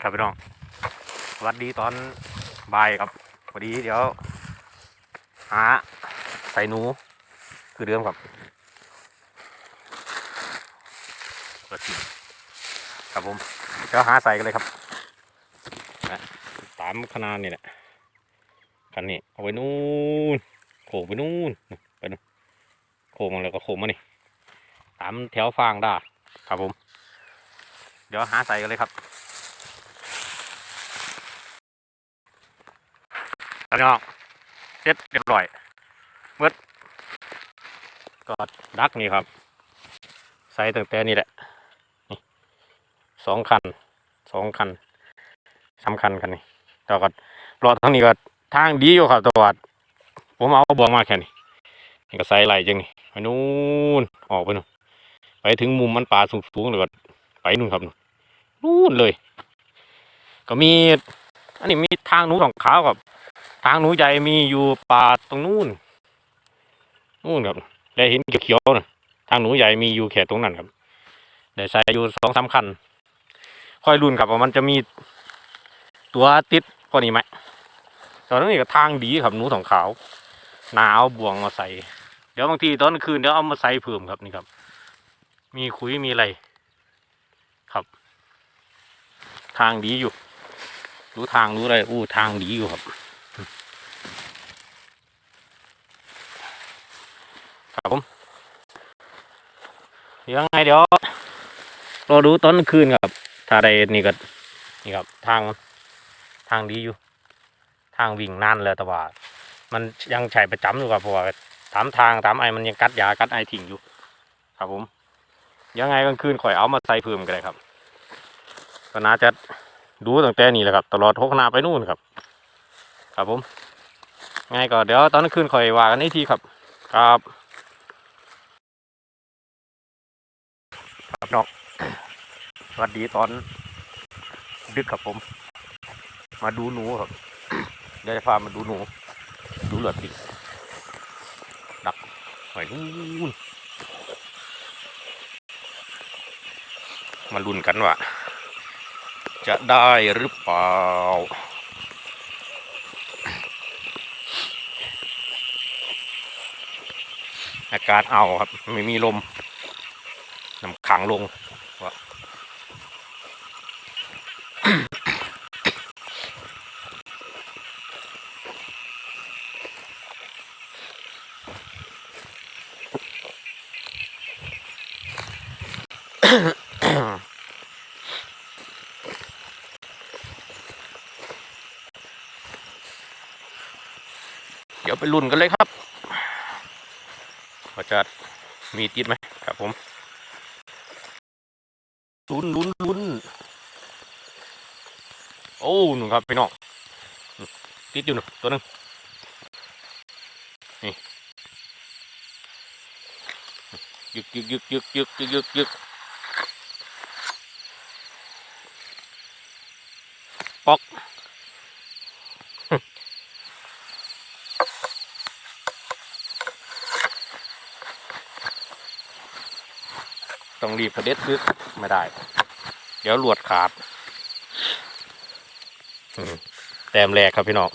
ครับพี่น้องสวัสดีตอนบ่ายครับพอดีเดี๋ยวหาใส่หนูคือเดิมครับเปิดทีครับผมเดี๋ยวหาใส่กันเลยครับนะตามขนาดนี่แหละคันนี้เอาไว้นู่นโขงไปนู่นไปนู่นโขงมาแล้วก็โขงมานี่ตามแถวฟางได้ครับผม เดี๋ยวหาใส่กันเลยครับ อันนี้เสร็จเรียบร้อยเมื่อก็ดักนี่ครับ ใส่ตั้งแต่นี่แหละนี่สองคันสองคันสำคัญคันนี้แล้วก็รอทั้งนี้ก็ทางดีอยู่ครับตัวผมเอาบวงมาแค่นี้นี่ก็ใส่ไหลจังนี่ไปนู่นออกไปนู่นไปถึงมุมมันป่าสูงๆเลยก็ไปนู่นครับนู่นเลย ก็มี อันนี้มีทางนูสองขาวกับ ทางนูใหญ่มีอยู่ป่าตรงนู้นนู่นครับได้เห็นเขียวๆนะทางหนูใหญ่มีอยู่แค่ตรงนั้นครับได้ใส่อยู่สองสามคันค่อยรุ่นครับว่ามันจะมีตัวติดกว่านี้ไหมตอนนี้ก็ทางดีครับหนูสองขาวหนาวบ่วงมาใส่ เดี๋ยวบางทีตอนกลางคืนเดี๋ยวเอามาใส่เพิ่มครับนี่ครับ มีคุยมีอะไร ครับ ทางดีอยู่ รู้ทางรู้อะไรอู้ทางดีอยู่ครับครับผมยังไงเดี๋ยวรอดูตอนคืนครับถ้าได้นี่ก็นี่ครับ ทางทางดีอยู่ ทางวิ่งนานแล้วแต่ว่า มันยังใช้ประจำอยู่ครับเพราะว่าตามทางตามไอมันยังกัดยากัดไอทิ้งอยู่ ครับผม ยังไงกลางคืนข่อยเอามาใส่เพิ่มกันเลยครับ ก็น่าจะ ดูตั้งแต่นี้แหละครับ ตลอดทกนาไปนู่นครับ ครับผมไงก็เดี๋ยวตอนกลางคืนข่อยว่ากันอีกทีครับ ครับครับน้องสวัสดีตอนดึกครับผม มาดูหนูครับเดี๋ยวจะพามาดูหนู ดูเหลือดติดดักหอยนู่นมาลุ้นกันว่า จะได้หรือเปล่า อากาศเอาครับ ไม่มีลมน้ำขังลงวะ เดี๋ยวไปลุ้นกันเลยครับว่าจะมีติดไหมครับผมลุ้นลุ้นลุ้นโอ้หนึ่งครับพี่น้องอืมติดอยู่หนึ่งตัวหนึ่งนี่ยึกยึกยึกยึกยึกยึกยึกยึกปอก ต้องรีบกระเด็ดลึกไม่ได้ เดี๋ยวหลวดขาดแต้มแรกครับพี่น้อง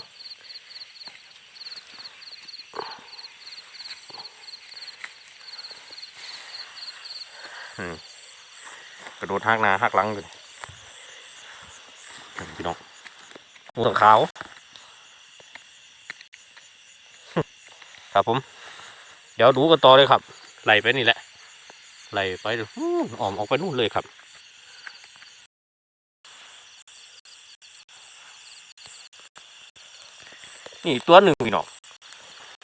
กระโดดหักหน้าหักหลังเลยพี่น้องหมูสังขาว ครับผม เดี๋ยวดูกันต่อเลยครับไหลไปนี่แหละ ไหลไปอ้อมออกไปนู่นเลยครับนี่ตัวหนึ่งพี่น้อง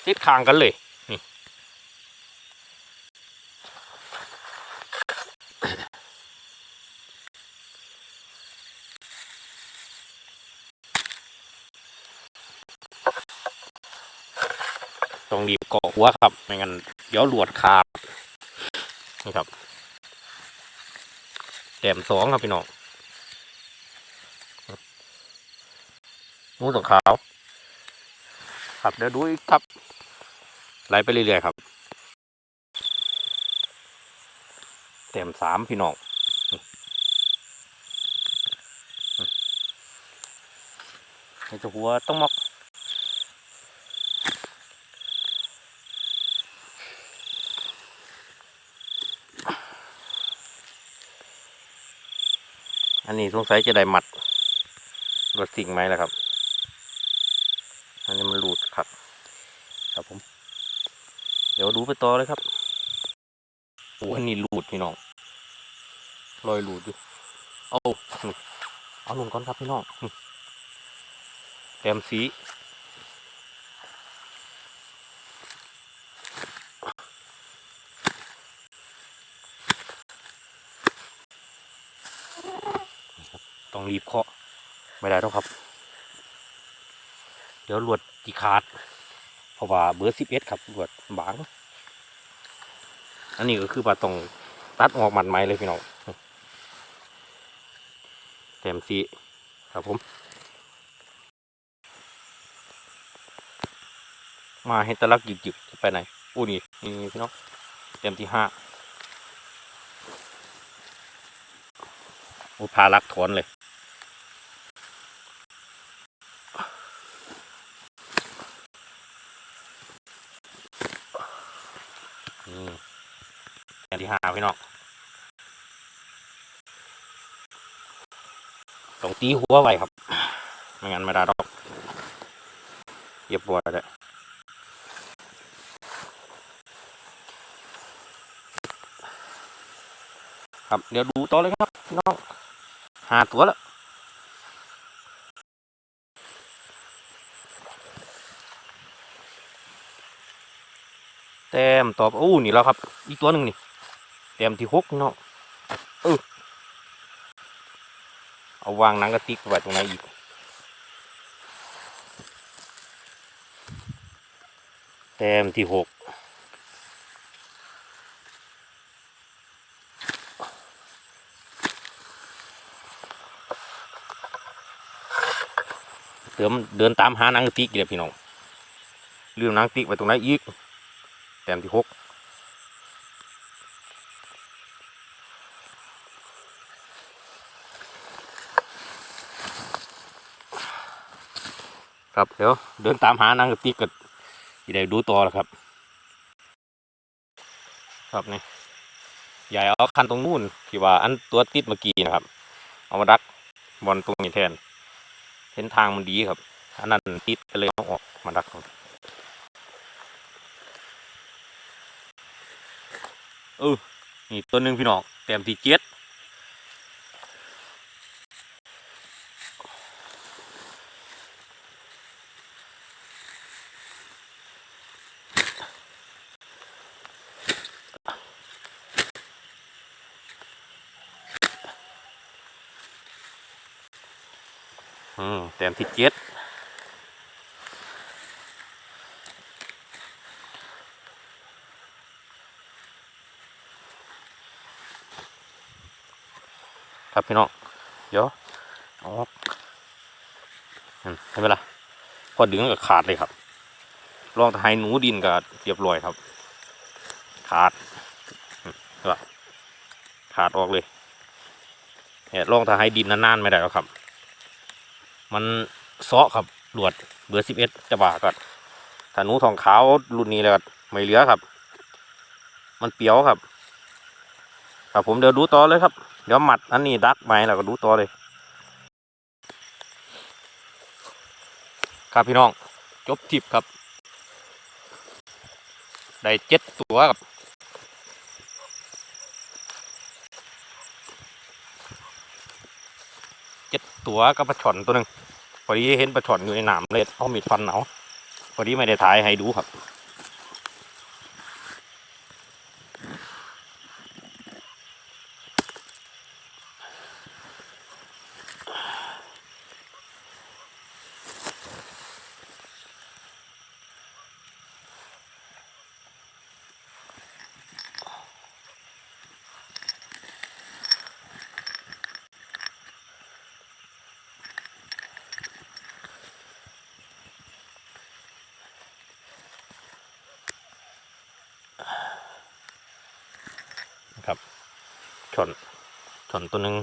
ติดคางกันเลย นี่ต้องรีบเกาะหัวครับ ไม่งั้นเดี๋ยวหลวดขาด นี่ครับแต้มสองครับพี่น้องมูสองขาว ครับเดี๋ยวดูอีกครับไล่ไปเรื่อยๆครับแต้มสามพี่น้องเห็นแต่หัวต้องมอก อันนี้สงสัยจะได้หมัดรถสิ่งไหมล่ะครับ อันนี้มันหลุดครับ ครับผม เดี๋ยวดูไปต่อเลยครับโอ้อันนี้หลุดพี่น้องลอยหลุดอยู่เอาเอาลงก่อนครับพี่น้องนี่แต้มสี ต้องรีบเคาะไม่ได้แล้วครับ เดี๋ยวหลวดจีขาด เพราะว่าเบอร์สิบเอ็ดครับหลวดบาง อันนี้ก็คือว่าต้องตัดออกหมัดไม้เลยพี่น้องแถมสีครับผม มาให้ตะลักหยิบๆไปไหนอู้นี่นี่พี่น้องเต็มที่ห้าอ้พาลักถอนเลย นี่แอนที่ หาพี่น้องต้องตีหัวไว้ครับ ไม่งั้นไม่ได้ดอกเยียบบัวเลยครับเดี๋ยวดูต่อเลยครับพี่น้องหาตัวแล้วแต้มตอบอู้นี่แล้วครับ อีกตัวหนึ่งนี่ แต้มที่หกเนาะเออเอาวางหนังกระติกไว้ตรงไหนอีกแต้มที่หกเดิมเดินตามหานังกระติกเลยพี่น้องลืมหนังกระติกไว้ตรงไหนอีก แต้มที่หก ครับเดี๋ยวเดินตามหานางกระติกกันที่ได้ดูต่อแล้วครับ ครับนี่ใหญ่เอาคันตรงนู้นที่ว่าอันตัวติดเมื่อกี้นะครับ เอามาดักบอลตรงนี้แทนเส้นทางมันดีครับอันนั้นติดก็เลยเอาออกมาดักครับเออนี่ตัวหนึ่งพี่น้องแต้มที่เจ็ด ที่เจ็ดครับพี่น้องเดี๋ยวออกเห็นไหมล่ะพอดึงก็ขาดเลยครับลองทายหนูดินก็เรียบร้อยครับ ขาดก็ขาดออกเลยเนี่ยลองทายดินนานๆไม่ได้แล้วครับ มัน เซาะครับหลวดเบอร์สิบเอ็ดจะบ่าก็ถ้านูทองขาวรุ่นนี้เลยก็ไม่เหลือครับ มันเปียวครับ ครับผมเดี๋ยวดูต่อเลยครับ เดี๋ยวหมัดอันนี้ดักไม้แล้วก็ดูต่อเลย ครับพี่น้องจบทิปครับ ได้เจ็ดตัวครับเจ็ดตัวกับปลาช่อนตัวหนึ่ง พอดีเห็นปลาช่อนอยู่ในหนามเลยเอามีดฟันเอาพอดีไม่ได้ถ่ายให้ดูครับ ชอนชอนตัวหนึ่ง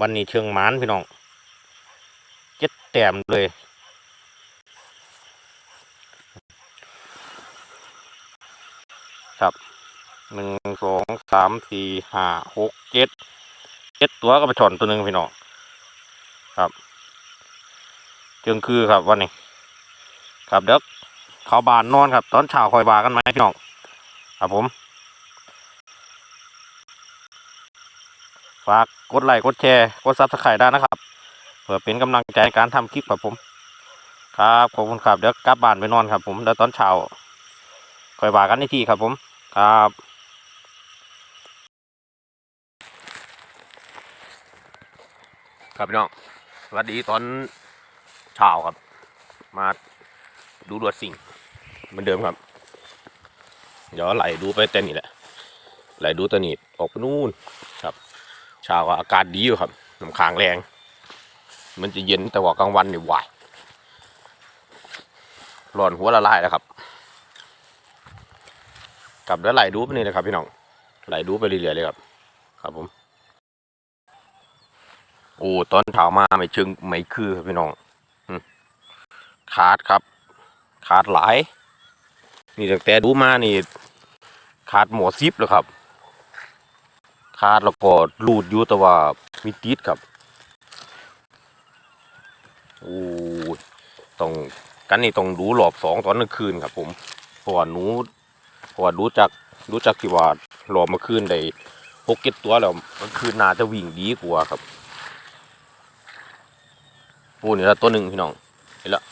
วันนี้เชิงหมานพี่น้องเจ็ดแต้มเลย ครับหนึ่งสองสามสี่ห้าหกเจ็ดเจ็ดตัวก็ไปชอนตัวหนึ่งพี่น้องครับจิงคือครับวันนี้ ครับเด็กเขาบานนอนครับ ตอนเช้าคอยบากันไหมพี่น้องครับผมฝากกดไลค์กดแชร์กดซับสไครต์ได้นะครับเพื่อเป็นกำลังใจในการทำคลิปครับผม ครับขอบคุณครับเดี๋ยวกลับบ้านไปนอนครับผมเดี๋ยวตอนเช้าคอยบากันในที่ครับผม ครับครับพี่น้องสวัสดีตอนเช้าครับ มาดูดวดสิ่งเหมือนเดิมครับ เดี๋ยวไหลดูไปเต้นนี่แหละ ไหลดูตัวนี้ออกไปนู่นครับเช้าก็อากาศดีอยู่ครับน้ำค้างแรง มันจะเย็นแต่ว่ากลางวันนี่หวายร้อนหัวละลายแล้วครับ กับเดี๋ยวไหลดูไปนี่เลยครับพี่น้องไหลดูไปเรื่อยๆเลยครับ ครับผม โอ้ตอนเช้ามาไม่เชิงไม่คือครับพี่น้องขาดครับ ขาดหลาย นี่ตั้งแต่ดูมานี่ ขาดหมอซิปแล้วครับ ขาดแล้วก็รูดอยู่แต่ว่ามีติดครับโอ้ต้องกันนี่ต้องดูรอบสองตอนกลางคืนครับ ผมเพราะว่าหนู ราะว่ารู้จักรู้จักที่ว่ารอมาคืนได้หกเก็ดตัวแล้วเมื่อคืนนาจะวิ่งดีกว่าครับปูนี่ละตัวหนึ่งพี่น้องเห็นละ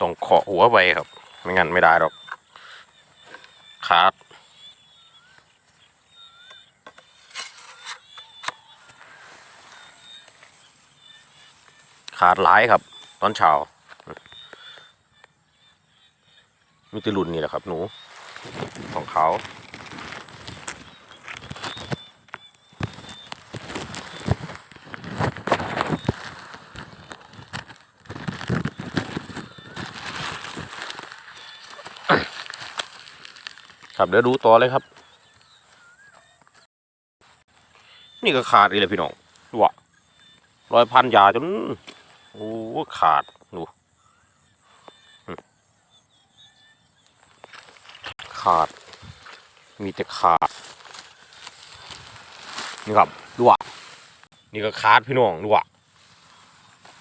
ต้องเคาะ หัวไว้ครับไม่งั้นไม่ได้หรอกขาดขาดหลายครับ ตอนเช้ามีแตรุ่นนี่แหละครับ หนูของเขา ครับเดี๋ยวดูต่อเลยครับ นี่ก็ขาดอีกเลยพี่น้องดูวะรอยพันยาจนโอ้ขาดดูขาด มีแต่ขาด นี่ครับดูอะนี่ก็ขาดพี่น้องดูอะ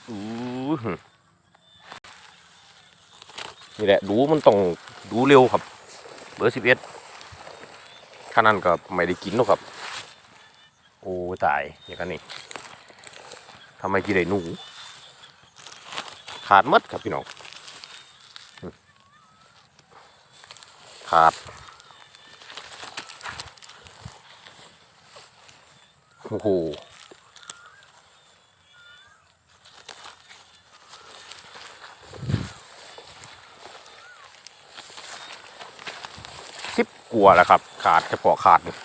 อู้หือนี่แหละ ดูมันต้องดูเร็วครับ เบอร์สิบเอ็ดขนาดนั้นก็ไม่ได้กินหรอกครับ โอ้ตายอย่างนั้นนี่ทำไมกินได้หนู ขาดหมดครับพี่น้องขาดโอ้โห กลัวแล้วครับ ขาดเพาะขาดนี่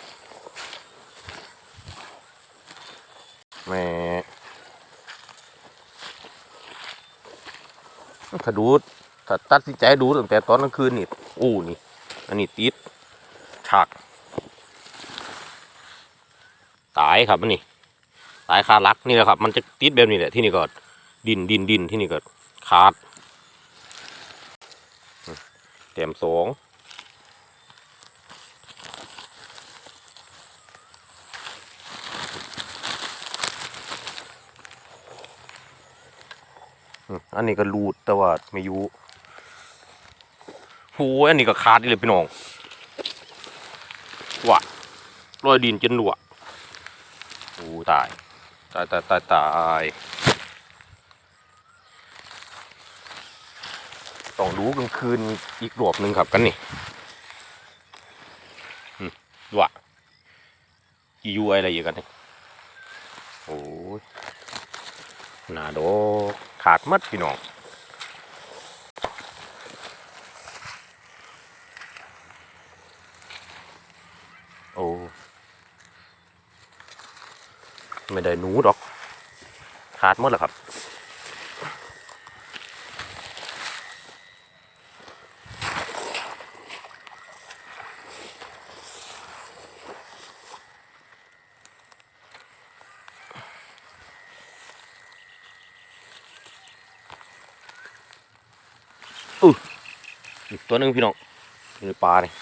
แม่ถ้าดูถ้าตัดสินใจดูตั้งแต่ตอนกลางคืนนี่โอ้นี่ อันนี้ติดฉากตายครับอันนี้ตายคารักนี่แหละครับ มันจะติดแบบนี้แหละที่นี่ก็ดินดินดินที่นี่ก็ขาดอืมแต้มสอง อันนี้ก็รูดแต่ว่าไม่ยูโอ้ยอันนี้ก็ขาดอีเลยพี่น้องว่ะรอยดินจนหลวโอ้ตาย ตายตายตายตายต้องรู้กลางคืนอีกรอบหนึ่งครับกันนี่อืมดูอะกี่ยูอะไรอยู่กันนี่โอ้ยหนาโด ขาดมัดพี่น้องโอ้ไม่ได้หนูดอก ขาดมัดแล้วครับ อีกตัวหนึ่งพี่น้องอยู่ในปลาเนี่ย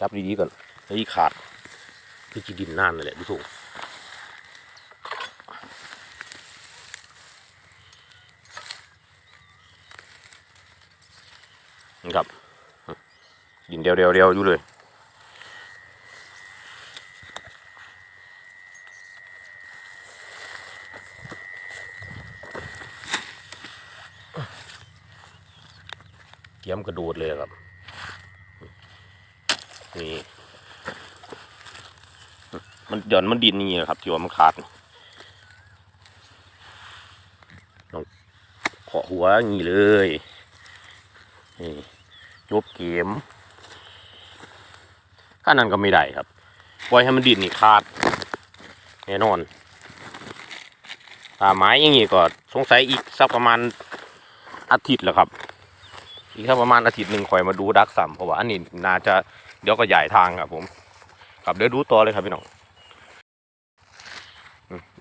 จับดีๆก่อนแล้วอีขาดคือจีดินน่านนั่นแหละดูถูกนี่ครับดินเดียวเดียวเดียวๆอยู่เลย กียมกระโดดเลยครับนี่มันหย่อนมันดินนี่นะครับที่ว่ามันขาดลองเคาะหัวอย่างนี้เลยนี่จบเกมข้านั้นก็ไม่ได้ครับปล่อยให้มันดินนี่ขาดแน่นอนตาไม้อย่างนี้ก็สงสัยอีกสักประมาณอาทิตย์แล้วครับ อีกสักประมาณอาทิตย์หนึ่งคอยมาดูดักสัมเพราะว่าอันนี้น่าจะเดี๋ยวก็ใหญ่ทางครับผมครับเดี๋ยวดูต่อเลยครับพี่น้อง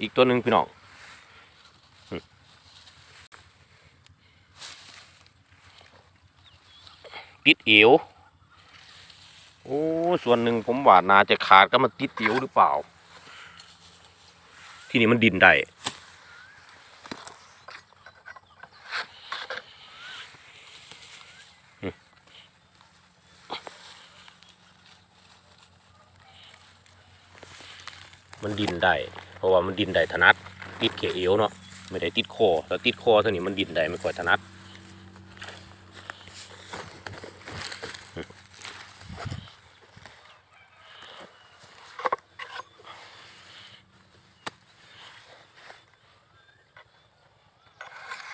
อีกตัวหนึ่งพี่น้องติดเอวโอ้ส่วนหนึ่งผมว่าน่าจะขาดก็มาติดเอวหรือเปล่า ที่นี่มันดินได้ มันดินได้ เพราะว่ามันดินได้ถนัด ติดเขเอวเนาะ ไม่ได้ติดคอแต่ติดคอเท่านี้มันดินได้ไม่ค่อยถนัด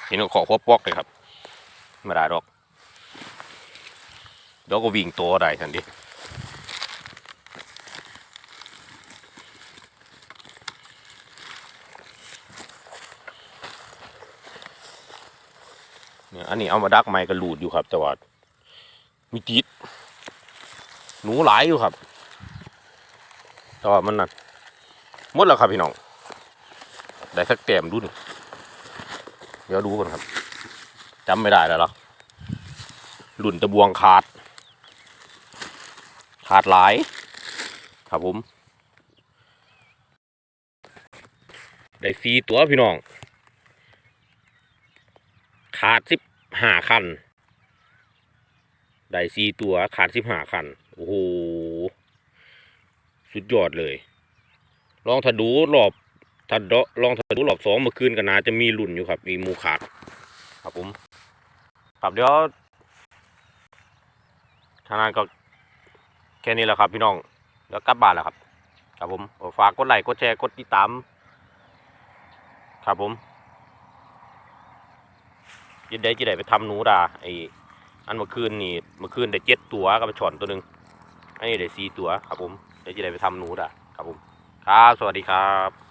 นี่เราขอควบปอกเลยครับไม่ได้หรอกเดี๋ยวก็วิ่งตัวได้ทันที อันนี้เอามาดักไม้กระลูดอยู่ครับ แต่ว่ามีติดหนูหลายอยู่ครับ แต่ว่ามันนั่นหมดแล้วครับพี่น้อง ได้สักแต้มดูนี่เดี๋ยวดูกันครับจำไม่ได้แล้วหรอหลุ่นตะบวงขาด ขาดหลาย ครับผม ได้สีตัวพี่น้อง ขาดสิบ ห้าคัน ได้สี่ตัวขาดสิบห้าคัน โอ้โห สุดยอดเลย ลองถ้าดูรอบถ้าลองถ้าดูรอบสองเมื่อคืนกันนาจะมีหลุ่นอยู่ครับ มีมูขาด ครับผม ครับเดี๋ยวทางนั้นก็แค่นี้แหละครับพี่น้องเดี๋ยวกลับบ้านแล้วครับ ครับผม ฝากกดไลค์ กดแชร์ กดติดตาม ครับผม ยินได้จะได้ไปทำหนูดาไออันเมื่อคืนนี่เมื่อคืนได้เจ็ดตัวกับช่อนตัวหนึ่งอันนี้ได้สี่ตัวครับผมได้จะได้ไปทำหนูดาครับผมครับสวัสดีครับ